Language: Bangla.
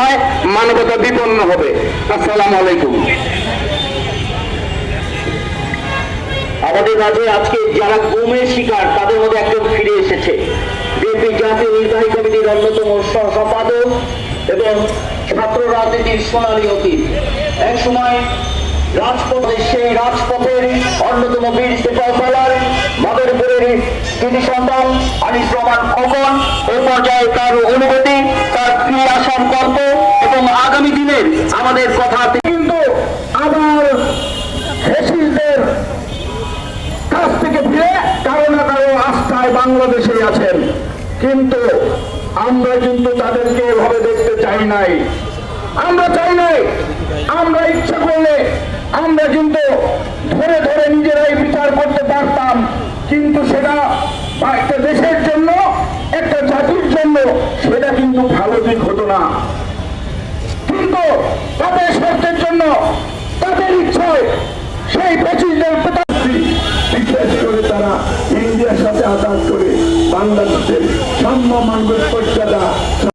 নয় মানবতা বিপন্ন হবে। আসসালামু আলাইকুম। আমাদের মাঝে আজকে যারা গুমের শিকার, তাদের মধ্যে একজন ফিরে এসেছে। বিএনপি জাতীয় নির্বাহী কমিটির অন্যতম এবং ছাত্র রাজনীতির সোনালী অতীত। এক সময় রাজপথে, সেই রাজপথের অন্যতম বীর মাদারীপুরের কৃতি সন্তান আনিস রহমান খোকন, এ পর্যায়ে তার অনুভূতি গল্প এবং আগামী দিনের আমাদের কথা কিন্তু আবার ফেসিসদের কাছ থেকে ফিরে কারও না কারও আস্থায় বাংলাদেশে আছেন। কিন্তু আমরা কিন্তু তাদেরকে এভাবে দেখতে চাই নাই। আমরা চাই নাই। আমরা ইচ্ছা করলে আমরা কিন্তু ধরে ধরে নিজেরাই বিচার করতে পারতাম। কিন্তু সেটা একটা দেশের জন্য, একটা জাতির জন্য সেটা কিন্তু ভালো দিক হতো না কিন্তু তাদের স্বার্থের জন্য, তাদের ইচ্ছায় সেই পঁচিশদের বিশেষ করে তারা ইন্ডিয়ার সাথে আঘাত করে বাংলাদেশের সাম্য মানবের পর্যাদা